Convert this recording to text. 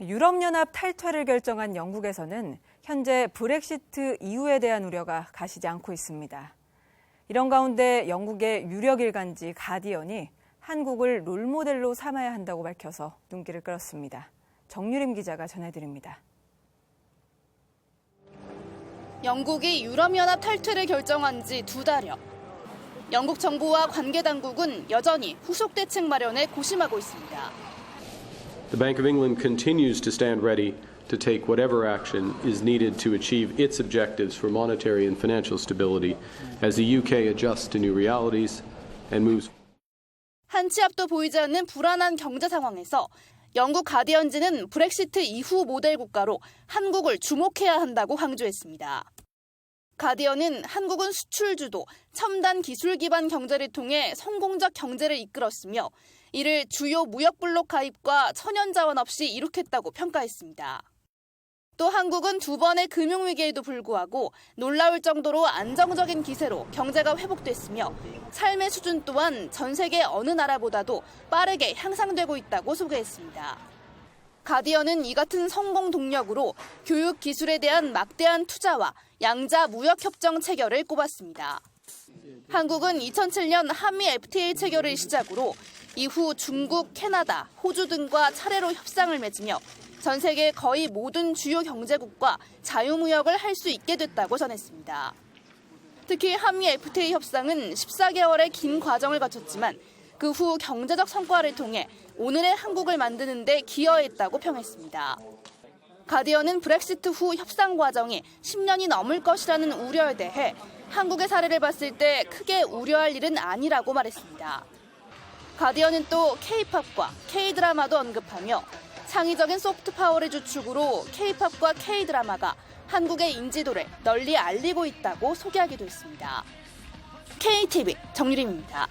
유럽연합 탈퇴를 결정한 영국에서는 현재 브렉시트 이후에 대한 우려가 가시지 않고 있습니다. 이런 가운데 영국의 유력 일간지 가디언이 한국을 롤모델로 삼아야 한다고 밝혀서 눈길을 끌었습니다. 정유림 기자가 전해드립니다. 영국이 유럽연합 탈퇴를 결정한 지 두 달여. 영국 정부와 관계 당국은 여전히 후속 대책 마련에 고심하고 있습니다. The Bank of England continues to stand ready to take whatever action is needed to achieve its objectives for monetary and financial stability as the UK adjusts to new realities and moves 한치 앞도 보이지 않는 불안한 경제 상황에서 영국 가디언지는 브렉시트 이후 모델 국가로 한국을 주목해야 한다고 강조했습니다. 가디언은 한국은 수출주도 첨단 기술 기반 경제를 통해 성공적 경제를 이끌었으며 이를 주요 무역 블록 가입과 천연 자원 없이 이룩했다고 평가했습니다. 또 한국은 두 번의 금융위기에도 불구하고 놀라울 정도로 안정적인 기세로 경제가 회복됐으며 삶의 수준 또한 전 세계 어느 나라보다도 빠르게 향상되고 있다고 소개했습니다. 가디언은 이 같은 성공 동력으로 교육 기술에 대한 막대한 투자와 양자 무역 협정 체결을 꼽았습니다. 한국은 2007년 한미 FTA 체결을 시작으로 이후 중국, 캐나다, 호주 등과 차례로 협상을 맺으며 전 세계 거의 모든 주요 경제국과 자유무역을 할 수 있게 됐다고 전했습니다. 특히 한미 FTA 협상은 14개월의 긴 과정을 거쳤지만 그 후 경제적 성과를 통해 오늘의 한국을 만드는 데 기여했다고 평했습니다. 가디언은 브렉시트 후 협상 과정이 10년이 넘을 것이라는 우려에 대해 한국의 사례를 봤을 때 크게 우려할 일은 아니라고 말했습니다. 가디언은 또 K-팝과 K-드라마도 언급하며 창의적인 소프트 파워를 주축으로 K-팝과 K-드라마가 한국의 인지도를 널리 알리고 있다고 소개하기도 했습니다. KTV 정유림입니다.